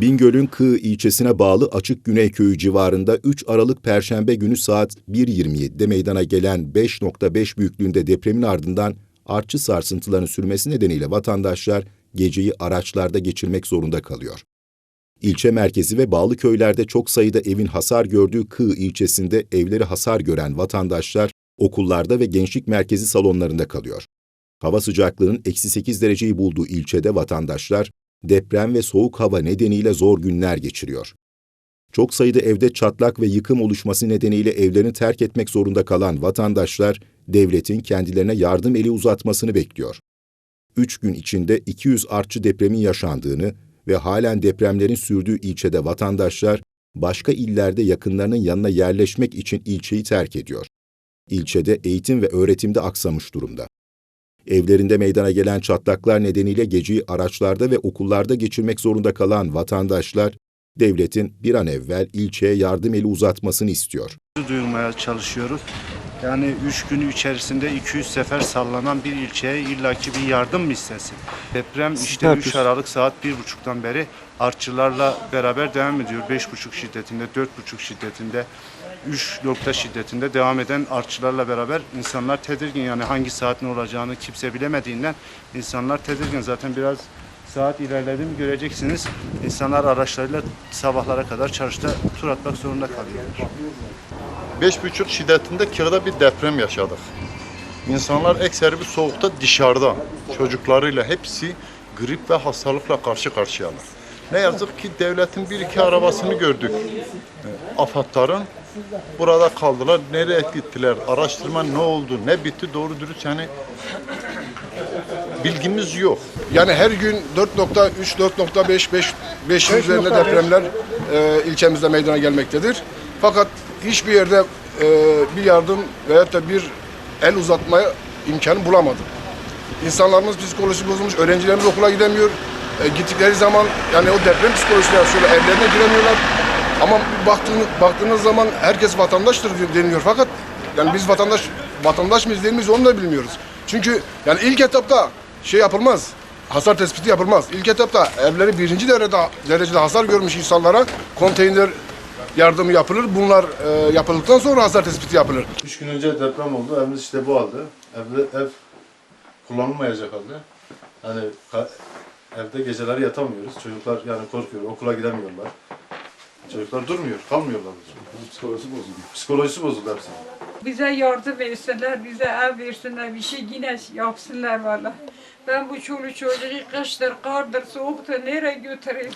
Bingöl'ün Kığ ilçesine bağlı Açık Güney Köyü civarında 3 Aralık Perşembe günü saat 1.27'de meydana gelen 5.5 büyüklüğünde depremin ardından artçı sarsıntıların sürmesi nedeniyle vatandaşlar geceyi araçlarda geçirmek zorunda kalıyor. İlçe merkezi ve bağlı köylerde çok sayıda evin hasar gördüğü Kığ ilçesinde evleri hasar gören vatandaşlar okullarda ve gençlik merkezi salonlarında kalıyor. Hava sıcaklığının eksi 8 dereceyi bulduğu ilçede vatandaşlar deprem ve soğuk hava nedeniyle zor günler geçiriyor. Çok sayıda evde çatlak ve yıkım oluşması nedeniyle evlerini terk etmek zorunda kalan vatandaşlar, devletin kendilerine yardım eli uzatmasını bekliyor. Üç gün içinde 200 artçı depremin yaşandığını ve halen depremlerin sürdüğü ilçede vatandaşlar, başka illerde yakınlarının yanına yerleşmek için ilçeyi terk ediyor. İlçede eğitim ve öğretimde aksamış durumda. Evlerinde meydana gelen çatlaklar nedeniyle geceyi araçlarda ve okullarda geçirmek zorunda kalan vatandaşlar, devletin bir an evvel ilçeye yardım eli uzatmasını istiyor. duyurmaya çalışıyoruz. Yani 3 günü içerisinde 200 sefer sallanan bir ilçeye illaki bir yardım mı istesin? Deprem işte 3 Aralık saat 1.30'dan beri artçılarla beraber devam ediyor. 5.5 şiddetinde, 4.5 şiddetinde, 3 nokta şiddetinde devam eden artçılarla beraber insanlar tedirgin. Yani hangi saat ne olacağını kimse bilemediğinden insanlar tedirgin. Zaten biraz saat ilerledi mi göreceksiniz. İnsanlar araçlarıyla sabahlara kadar çarşıda tur atmak zorunda kalıyorlar. 5,5 şiddetinde Kırı'da bir deprem yaşadık. İnsanlar ekseri bir soğukta dışarıda. Çocuklarıyla hepsi grip ve hastalıkla karşı karşıyalar. Ne yazık ki devletin bir iki arabasını gördük. E, AFAD'ların burada kaldılar. Nereye gittiler? Araştırma ne oldu? Ne bitti? Doğru dürüst yani bilgimiz yok. Yani her gün 4.3, 4.5, 5, 5 üzerinde depremler e, ilçemizde meydana gelmektedir. Fakat hiçbir yerde e, bir yardım veyahut da bir el uzatmaya imkanı bulamadım. İnsanlarımız psikolojisi bozulmuş, öğrencilerimiz okula gidemiyor. E, gittikleri zaman yani o deprem psikolojisi yaşıyorlar, evlerine giremiyorlar. Ama baktığınız, baktığınız zaman herkes vatandaştır deniliyor fakat yani biz vatandaş vatandaş mıyız değil miyiz onu da bilmiyoruz. Çünkü yani ilk etapta şey yapılmaz. Hasar tespiti yapılmaz. İlk etapta evleri birinci derecede, derecede hasar görmüş insanlara konteyner yardımı yapılır. Bunlar e, yapıldıktan sonra hasar tespiti yapılır. Üç gün önce deprem oldu. Evimiz işte bu halde. Evde ev kullanılmayacak halde. Yani ka- evde geceleri yatamıyoruz. Çocuklar yani korkuyor. Okula gidemiyorlar. Çocuklar durmuyor. Kalmıyorlar. Psikolojisi bozuldu. Psikolojisi bozuldu hepsinin. Bize yardım etsinler, bize ev versinler, bir şey yine yapsınlar valla. Ben bu çoluk çocuğu kıştır, kardır, soğuktur, nereye götüreyim?